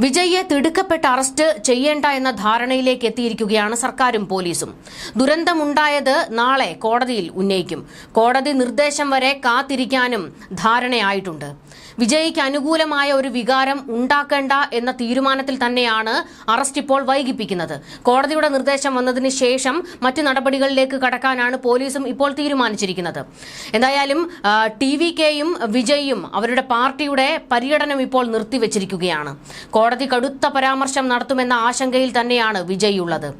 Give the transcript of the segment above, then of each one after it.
വിജയ്യെ തിടുക്കപ്പെട്ട് arrest ചെയ്യേണ്ട എന്ന ധാരണയിലേക്ക് എത്തിയിരിക്കുകയാണ് സർക്കാരും പോലീസും. ദുരന്തമുണ്ടായത് നാളെ കോടതിയിൽ ഉന്നയിക്കും. കോടതി നിർദ്ദേശം വരെ കാത്തിരിക്കാനും ധാരണയായിട്ടുണ്ട്. വിജയ്ക്ക് അനുകൂലമായ ഒരു വികാരം ഉണ്ടാക്കേണ്ട എന്ന തീരുമാനത്തിൽ തന്നെയാണ് അറസ്റ്റ് ഇപ്പോൾ വൈകിപ്പിക്കുന്നത്. കോടതിയുടെ നിർദ്ദേശം വന്നതിന് ശേഷം മറ്റു നടപടികളിലേക്ക് കടക്കാനാണ് പോലീസും ഇപ്പോൾ തീരുമാനിച്ചിരിക്കുന്നത്. എന്തായാലും ടി വി കെയും വിജയും അവരുടെ പാർട്ടിയുടെ പര്യടനം ഇപ്പോൾ നിർത്തിവെച്ചിരിക്കുകയാണ്. കോടതി കടുത്ത പരാമർശം നടത്തുമെന്ന ആശങ്കയിൽ തന്നെയാണ് വിജയ് ഉള്ളത്.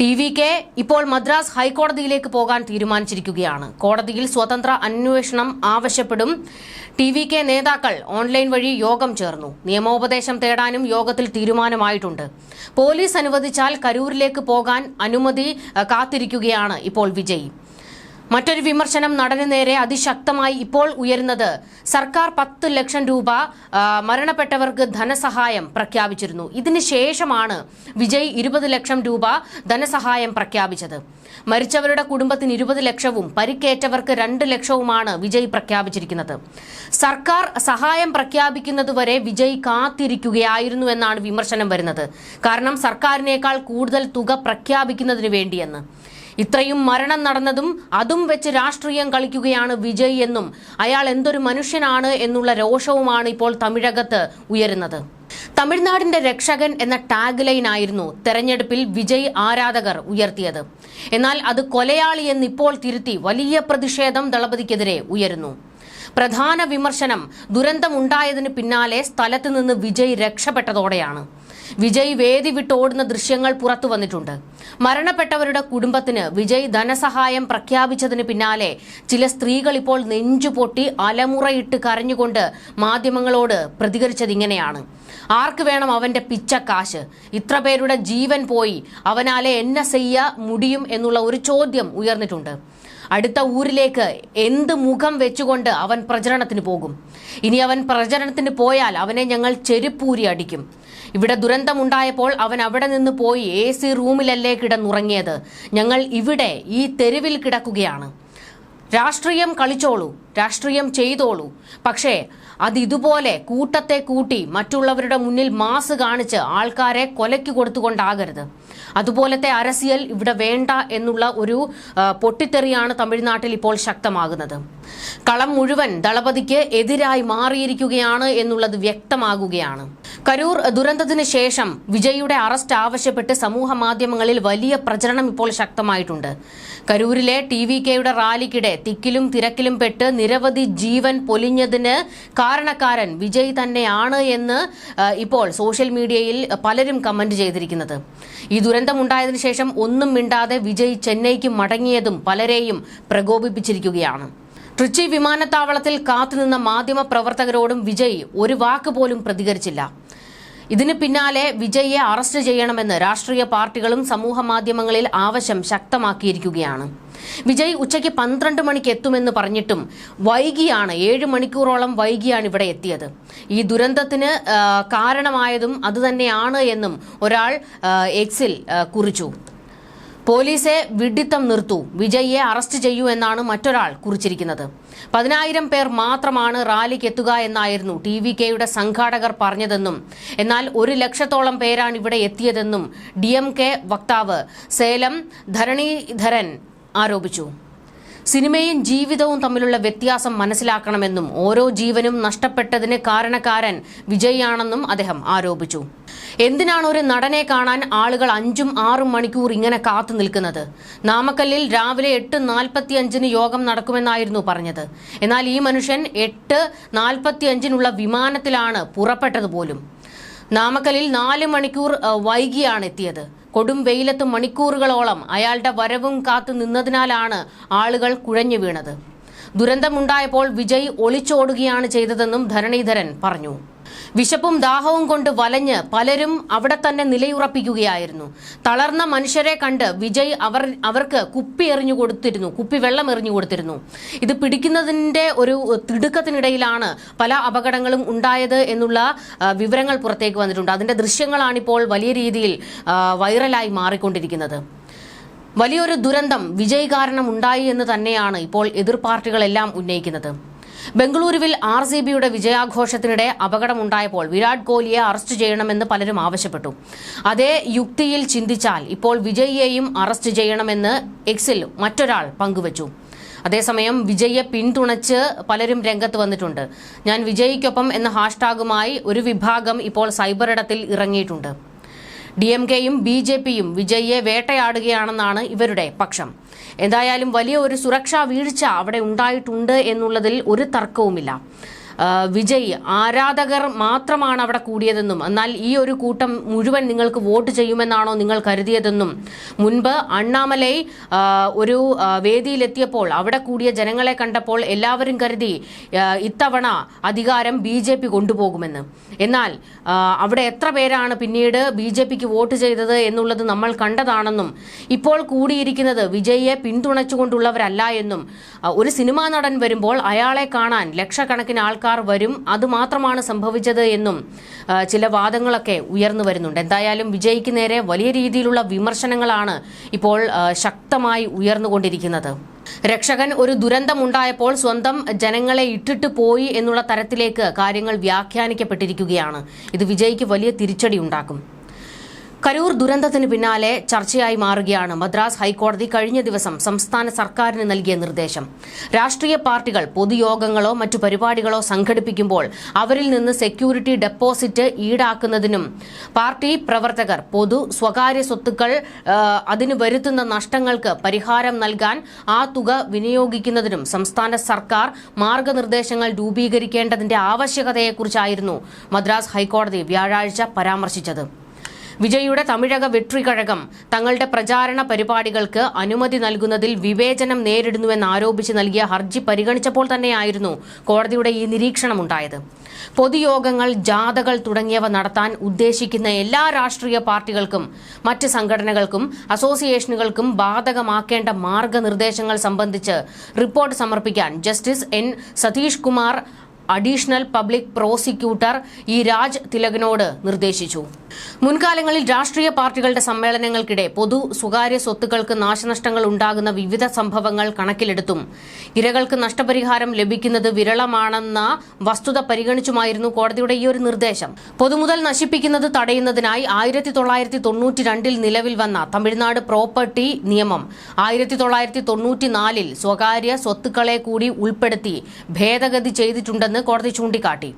ടി വി കെ ഇപ്പോൾ മദ്രാസ് ഹൈക്കോടതിയിലേക്ക് പോകാൻ തീരുമാനിച്ചിരിക്കുകയാണ്. കോടതിയിൽ സ്വതന്ത്ര അന്വേഷണം ആവശ്യപ്പെടും. ടി വി കെ നേതാക്കൾ ഓൺലൈൻ വഴി യോഗം ചേർന്നു. നിയമോപദേശം തേടാനും യോഗത്തിൽ തീരുമാനമായിട്ടുണ്ട്. പോലീസ് അനുവദിച്ചാൽ കരൂരിലേക്ക് പോകാൻ അനുമതി കാത്തിരിക്കുകയാണ് ഇപ്പോൾ വിജയ്. മറ്റൊരു വിമർശനം നടന് നേരെ അതിശക്തമായി ഇപ്പോൾ ഉയരുന്നത്. സർക്കാർ പത്ത് ലക്ഷം രൂപ മരണപ്പെട്ടവർക്ക് ധനസഹായം പ്രഖ്യാപിച്ചിരുന്നു. ഇതിനുശേഷമാണ് വിജയ് ഇരുപത് ലക്ഷം രൂപ ധനസഹായം പ്രഖ്യാപിച്ചത്. മരിച്ചവരുടെ കുടുംബത്തിന് ഇരുപത് ലക്ഷവും പരിക്കേറ്റവർക്ക് രണ്ട് ലക്ഷവുമാണ് വിജയ് പ്രഖ്യാപിച്ചിരിക്കുന്നത്. സർക്കാർ സഹായം പ്രഖ്യാപിക്കുന്നതുവരെ വിജയ് കാത്തിരിക്കുകയായിരുന്നു എന്നാണ് വിമർശനം വരുന്നത്. കാരണം സർക്കാരിനേക്കാൾ കൂടുതൽ തുക പ്രഖ്യാപിക്കുന്നതിന് വേണ്ടിയെന്ന്. ഇത്രയും മരണം നടന്നതും അതും വെച്ച് രാഷ്ട്രീയം കളിക്കുകയാണ് വിജയ് എന്നും അയാൾ എന്തൊരു മനുഷ്യനാണ് എന്നുള്ള രോഷവുമാണ് ഇപ്പോൾ തമിഴകത്ത് ഉയരുന്നത്. തമിഴ്നാടിന്റെ രക്ഷകൻ എന്ന ടാഗ് ലൈൻ ആയിരുന്നു തെരഞ്ഞെടുപ്പിൽ വിജയ് ആരാധകർ ഉയർത്തിയത്. എന്നാൽ അത് കൊലയാളി എന്നിപ്പോൾ തിരുത്തി വലിയ പ്രതിഷേധം ദളപതിക്കെതിരെ ഉയരുന്നു. പ്രധാന വിമർശനം ദുരന്തമുണ്ടായതിന് പിന്നാലെ സ്ഥലത്ത് നിന്ന് വിജയ് രക്ഷപ്പെട്ടതോടെയാണ്. വിജയ് വേദി വിട്ടോടുന്ന ദൃശ്യങ്ങൾ പുറത്തു വന്നിട്ടുണ്ട്. മരണപ്പെട്ടവരുടെ കുടുംബത്തിന് വിജയ് ധനസഹായം പ്രഖ്യാപിച്ചതിന് പിന്നാലെ ചില സ്ത്രീകൾ ഇപ്പോൾ നെഞ്ചുപൊട്ടി അലമുറയിട്ട് കരഞ്ഞുകൊണ്ട് മാധ്യമങ്ങളോട് പ്രതികരിച്ചത് ഇങ്ങനെയാണ്. ആർക്ക് വേണം അവന്റെ പിച്ചക്കാശ്? ഇത്ര പേരുടെ ജീവൻ പോയി. അവനാലെ എന്നെ ചെയ്യ മുടിയും എന്നുള്ള ഒരു ചോദ്യം ഉയർന്നിട്ടുണ്ട്. അടുത്ത ഊരിലേക്ക് എന്ത് മുഖം വെച്ചുകൊണ്ട് അവൻ പ്രചരണത്തിന് പോകും? ഇനി അവൻ പ്രചരണത്തിന് പോയാൽ അവനെ ഞങ്ങൾ ചെരുപ്പൂരി അടിക്കും. ഇവിടെ ദുരന്തമുണ്ടായപ്പോൾ അവൻ അവിടെ നിന്ന് പോയി എ സി റൂമിലല്ലേ കിടന്നുറങ്ങിയത്. ഞങ്ങൾ ഇവിടെ ഈ തെരുവിൽ കിടക്കുകയാണ്. രാഷ്ട്രീയം കളിച്ചോളൂ. രാഷ്ട്രീയം ചെയ്തോളൂ. പക്ഷേ അതിതുപോലെ കൂട്ടത്തെ കൂട്ടി മറ്റുള്ളവരുടെ മുന്നിൽ മാസ് കാണിച്ച് ആൾക്കാരെ കൊലയ്ക്ക് കൊടുത്തുകൊണ്ടാകരുത്. അതുപോലത്തെ അരസിയൽ ഇവിടെ വേണ്ട എന്നുള്ള ഒരു പൊട്ടിത്തെറിയാണ് തമിഴ്നാട്ടിൽ ഇപ്പോൾ ശക്തമാകുന്നത്. കളം മുഴുവൻ ദളപതിക്ക് എതിരായി മാറിയിരിക്കുകയാണ് എന്നുള്ളത് വ്യക്തമാകുകയാണ്. കരൂർ ദുരന്തത്തിന് ശേഷം വിജയുടെ അറസ്റ്റ് ആവശ്യപ്പെട്ട് സമൂഹ മാധ്യമങ്ങളിൽ വലിയ പ്രചരണം ഇപ്പോൾ ശക്തമായിട്ടുണ്ട്. കരൂരിലെ ടി വി കെയുടെ റാലിക്കിടെ തിക്കിലും തിരക്കിലും പെട്ട് നിരവധി ജീവൻ പൊലിഞ്ഞതിന് കാരണക്കാരൻ വിജയ് തന്നെയാണ് എന്ന് ഇപ്പോൾ സോഷ്യൽ മീഡിയയിൽ പലരും കമന്റ് ചെയ്തിരിക്കുന്നത്. ഈ ദുരന്തമുണ്ടായതിനു ശേഷം ഒന്നും മിണ്ടാതെ വിജയ് ചെന്നൈക്ക് മടങ്ങിയതും പലരെയും പ്രകോപിപ്പിച്ചിരിക്കുകയാണ്. ട്രിച്ചി വിമാനത്താവളത്തിൽ കാത്തുനിന്ന മാധ്യമ പ്രവർത്തകരോടും വിജയ് ഒരു വാക്ക് പോലും പ്രതികരിച്ചില്ല. ഇതിന് പിന്നാലെ വിജയ്യെ അറസ്റ്റ് ചെയ്യണമെന്ന് രാഷ്ട്രീയ പാർട്ടികളും സമൂഹ മാധ്യമങ്ങളിൽ ആവശ്യം ശക്തമാക്കിയിരിക്കുകയാണ്. വിജയ് ഉച്ചയ്ക്ക് പന്ത്രണ്ട് മണിക്ക് എത്തുമെന്ന് പറഞ്ഞിട്ടും വൈകിയാണ് ഏഴ് മണിക്കൂറോളം വൈകിയാണ് ഇവിടെ എത്തിയത്. ഈ ദുരന്തത്തിന് കാരണമായതും അതുതന്നെയാണ് എന്നും ഒരാൾ എക്സിൽ കുറിച്ചു. പോലീസെ വിഡിത്തം നിർത്തൂ. വിജയ്യെ അറസ്റ്റ് ചെയ്യൂ എന്നാണ് മറ്റൊരാൾ കുറിച്ചിരിക്കുന്നത്. പതിനായിരം പേർ മാത്രമാണ് റാലിക്ക് എത്തുക എന്നായിരുന്നു ടി വി കെയുടെ സംഘാടകർ പറഞ്ഞതെന്നും എന്നാൽ ഒരു ലക്ഷത്തോളം പേരാണ് ഇവിടെ എത്തിയതെന്നും ഡി വക്താവ് സേലം ധരണീധരൻ ആരോപിച്ചു. സിനിമയും ജീവിതവും തമ്മിലുള്ള വ്യത്യാസം മനസ്സിലാക്കണമെന്നും ഓരോ ജീവനും നഷ്ടപ്പെട്ടതിന് കാരണക്കാരൻ വിജയാണെന്നും അദ്ദേഹം ആരോപിച്ചു. എന്തിനാണ് ഒരു നടനെ കാണാൻ ആളുകൾ അഞ്ചും ആറും മണിക്കൂർ ഇങ്ങനെ കാത്തു നിൽക്കുന്നത്? നാമക്കല്ലിൽ രാവിലെ എട്ട് നാൽപ്പത്തി അഞ്ചിന് യോഗം നടക്കുമെന്നായിരുന്നു പറഞ്ഞത്. എന്നാൽ ഈ മനുഷ്യൻ എട്ട് നാൽപ്പത്തി അഞ്ചിനുള്ള വിമാനത്തിലാണ് പുറപ്പെട്ടത് പോലും. നാമക്കലിൽ നാല് മണിക്കൂർ വൈകിയാണ് എത്തിയത്. കൊടും വെയിലത്ത് മണിക്കൂറുകളോളം അയാളുടെ വരവും കാത്തു നിന്നതിനാലാണ് ആളുകൾ കുഴഞ്ഞു വീണത്. ദുരന്തമുണ്ടായപ്പോൾ വിജയ് ഒളിച്ചോടുകയാണ് ചെയ്തതെന്നും ധരണീധരൻ പറഞ്ഞു. വിശപ്പും ദാഹവും കൊണ്ട് വലഞ്ഞ് പലരും അവിടെ തന്നെ നിലയുറപ്പിക്കുകയായിരുന്നു. തളർന്ന മനുഷ്യരെ കണ്ട് വിജയ് അവർ അവർക്ക് കുപ്പി എറിഞ്ഞു കൊടുത്തിരുന്നു. കുപ്പി വെള്ളം എറിഞ്ഞു കൊടുത്തിരുന്നു. ഇത് പിടിക്കുന്നതിന്റെ ഒരു തിടുക്കത്തിനിടയിലാണ് പല അപകടങ്ങളും ഉണ്ടായത് എന്നുള്ള വിവരങ്ങൾ പുറത്തേക്ക് വന്നിട്ടുണ്ട്. അതിന്റെ ദൃശ്യങ്ങളാണിപ്പോൾ വലിയ രീതിയിൽ വൈറലായി മാറിക്കൊണ്ടിരിക്കുന്നത്. വലിയൊരു ദുരന്തം വിജയ് കാരണം ഉണ്ടായി എന്ന് തന്നെയാണ് ഇപ്പോൾ എതിർ പാർട്ടികളെല്ലാം ഉന്നയിക്കുന്നത്. ബംഗളൂരുവിൽ ആർ സി ബിയുടെ വിജയാഘോഷത്തിനിടെ അപകടമുണ്ടായപ്പോൾ വിരാട് കോഹ്ലിയെ അറസ്റ്റ് ചെയ്യണമെന്ന് പലരും ആവശ്യപ്പെട്ടു. അതേ യുക്തിയിൽ ചിന്തിച്ചാൽ ഇപ്പോൾ വിജയിയെയും അറസ്റ്റ് ചെയ്യണമെന്ന് എക്സിൽ മറ്റൊരാൾ പങ്കുവച്ചു. അതേസമയം വിജയെ പിന്തുണച്ച് പലരും രംഗത്ത് വന്നിട്ടുണ്ട്. ഞാൻ വിജയിക്കൊപ്പം എന്ന ഹാഷ്ടാഗുമായി ഒരു വിഭാഗം ഇപ്പോൾ സൈബർ ഇടത്തിൽ ഇറങ്ങിയിട്ടുണ്ട്. ഡി എം കെയും ബി ജെ പിയും വിജയിയെ വേട്ടയാടുകയാണെന്നാണ് ഇവരുടെ പക്ഷം. എന്തായാലും വലിയ ഒരു സുരക്ഷാ വീഴ്ച അവിടെ ഉണ്ടായിട്ടുണ്ട് എന്നുള്ളതിൽ ഒരു തർക്കവുമില്ല. വിജയ് ആരാധകർ മാത്രമാണ് അവിടെ കൂടിയതെന്നും എന്നാൽ ഈ ഒരു കൂട്ടം മുഴുവൻ നിങ്ങൾക്ക് വോട്ട് ചെയ്യുമെന്നാണോ നിങ്ങൾ കരുതിയതെന്നും. മുൻപ് അണ്ണാമലൈ ഒരു വേദിയിലെത്തിയപ്പോൾ അവിടെ കൂടിയ ജനങ്ങളെ കണ്ടപ്പോൾ എല്ലാവരും കരുതി ഇത്തവണ അധികാരം ബി ജെ പി കൊണ്ടുപോകുമെന്ന്. എന്നാൽ അവിടെ എത്ര പേരാണ് പിന്നീട് ബി ജെ പിക്ക് വോട്ട് ചെയ്തത് എന്നുള്ളത് നമ്മൾ കണ്ടതാണെന്നും ഇപ്പോൾ കൂടിയിരിക്കുന്നത് വിജയിയെ പിന്തുണച്ചുകൊണ്ടുള്ളവരല്ല എന്നും ഒരു സിനിമാ നടൻ വരുമ്പോൾ അയാളെ കാണാൻ ലക്ഷക്കണക്കിന് ആൾക്കാർ വരും അതുമാത്രമാണ് സംഭവിച്ചത് എന്നും ചില വാദങ്ങളൊക്കെ ഉയർന്നു വരുന്നുണ്ട്. എന്തായാലും വിജയ്ക്ക് നേരെ വലിയ രീതിയിലുള്ള വിമർശനങ്ങളാണ് ഇപ്പോൾ ശക്തമായി ഉയർന്നുകൊണ്ടിരിക്കുന്നത്. രക്ഷകൻ ഒരു ദുരന്തമുണ്ടായപ്പോൾ സ്വന്തം ജനങ്ങളെ ഇട്ടിട്ട് പോയി എന്നുള്ള തരത്തിലേക്ക് കാര്യങ്ങൾ വ്യാഖ്യാനിക്കപ്പെട്ടിരിക്കുകയാണ്. ഇത് വിജയ്ക്ക് വലിയ തിരിച്ചടി ഉണ്ടാക്കും. കരൂർ ദുരന്തത്തിന് പിന്നാലെ ചർച്ചയായി മാറുകയാണ്. മദ്രാസ് ഹൈക്കോടതി കഴിഞ്ഞ ദിവസം സംസ്ഥാന സർക്കാരിന് നൽകിയ നിർദ്ദേശം. രാഷ്ട്രീയ പാർട്ടികൾ പൊതുയോഗങ്ങളോ മറ്റു പരിപാടികളോ സംഘടിപ്പിക്കുമ്പോൾ അവരിൽ നിന്ന് സെക്യൂരിറ്റി ഡെപ്പോസിറ്റ് ഈടാക്കുന്നതിനും പാർട്ടി പ്രവർത്തകർ പൊതു സ്വകാര്യ സ്വത്തുക്കൾ അതിന് വരുത്തുന്ന നഷ്ടങ്ങൾക്ക് പരിഹാരം നൽകാൻ ആ തുക വിനിയോഗിക്കുന്നതിനും സംസ്ഥാന സർക്കാർ മാർഗനിർദ്ദേശങ്ങൾ രൂപീകരിക്കേണ്ടതിന്റെ ആവശ്യകതയെക്കുറിച്ചായിരുന്നു മദ്രാസ് ഹൈക്കോടതി വ്യാഴാഴ്ച പരാമർശിച്ചത്. വിജയിയുടെ തമിഴക വെട്രികഴകം തങ്ങളുടെ പ്രചാരണ പരിപാടികൾക്ക് അനുമതി നൽകുന്നതിൽ വിവേചനം നേരിടുന്നുവെന്ന് ആരോപിച്ച് നൽകിയ ഹർജി പരിഗണിച്ചപ്പോൾ തന്നെയായിരുന്നു കോടതിയുടെ ഈ നിരീക്ഷണമുണ്ടായത്. പൊതുയോഗങ്ങൾ ജാഥകൾ തുടങ്ങിയവ നടത്താൻ ഉദ്ദേശിക്കുന്ന എല്ലാ രാഷ്ട്രീയ പാർട്ടികൾക്കും മറ്റ് സംഘടനകൾക്കും അസോസിയേഷനുകൾക്കും ബാധകമാക്കേണ്ട മാർഗനിർദ്ദേശങ്ങൾ സംബന്ധിച്ച് റിപ്പോർട്ട് സമർപ്പിക്കാൻ justice N. Satish Kumar additional public prosecutor E. Raj തിലകനോട് നിർദ്ദേശിച്ചു. മുൻകാലങ്ങളിൽ രാഷ്ട്രീയ പാർട്ടികളുടെ സമ്മേളനങ്ങൾക്കിടെ പൊതു സ്വകാര്യ സ്വത്തുക്കൾക്ക് നാശനഷ്ടങ്ങൾ ഉണ്ടാകുന്ന വിവിധ സംഭവങ്ങൾ കണക്കിലെടുത്തും. ഇരകൾക്ക് നഷ്ടപരിഹാരം ലഭിക്കുന്നത് വിരളമാണെന്ന വസ്തുത പരിഗണിച്ചുമായിരുന്നു കോടതിയുടെ ഈ ഒരു നിർദ്ദേശം. പൊതുമുതൽ നശിപ്പിക്കുന്നത് തടയുന്നതിനായി ആയിരത്തി തൊള്ളായിരത്തി തൊണ്ണൂറ്റി രണ്ടിൽ നിലവിൽ വന്ന തമിഴ്നാട് പ്രോപ്പർട്ടി നിയമം ആയിരത്തി തൊള്ളായിരത്തി തൊണ്ണൂറ്റിനാലിൽ സ്വകാര്യ സ്വത്തുക്കളെ കൂടി ഉൾപ്പെടുത്തി ഭേദഗതി ചെയ്തിട്ടുണ്ടെന്ന് കോടതി ചൂണ്ടിക്കാട്ടി.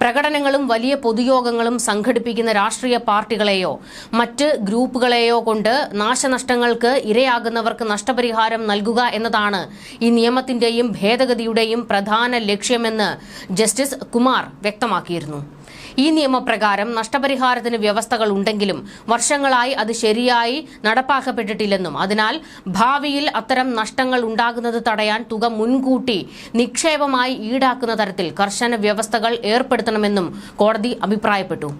പ്രകടനങ്ങളും വലിയ പൊതുയോഗങ്ങളും സംഘടിപ്പിക്കുന്ന രാഷ്ട്രീയ പാർട്ടികളെയോ മറ്റ് ഗ്രൂപ്പുകളെയോ കൊണ്ട് നാശനഷ്ടങ്ങൾക്ക് ഇരയാകുന്നവർക്ക് നഷ്ടപരിഹാരം നൽകുക എന്നതാണ് ഈ നിയമത്തിന്റെയും ഭേദഗതിയുടെയും പ്രധാന ലക്ഷ്യമെന്ന് ജസ്റ്റിസ് കുമാർ വ്യക്തമാക്കിയിരുന്നു. ഈ നിയമപ്രകാരം നഷ്ടപരിഹാരത്തിന് വ്യവസ്ഥകൾ ഉണ്ടെങ്കിലും വർഷങ്ങളായി അത് ശരിയായി നടപ്പാക്കപ്പെട്ടിട്ടില്ലെന്നും അതിനാൽ ഭാവിയിൽ അത്തരം നഷ്ടങ്ങൾ ഉണ്ടാകുന്നത് തടയാൻ തുക മുൻകൂട്ടി നിക്ഷേപമായി ഈടാക്കുന്ന തരത്തിൽ കർശന വ്യവസ്ഥകൾ ഏർപ്പെടുത്തണമെന്നും കോടതി അഭിപ്രായപ്പെട്ടു.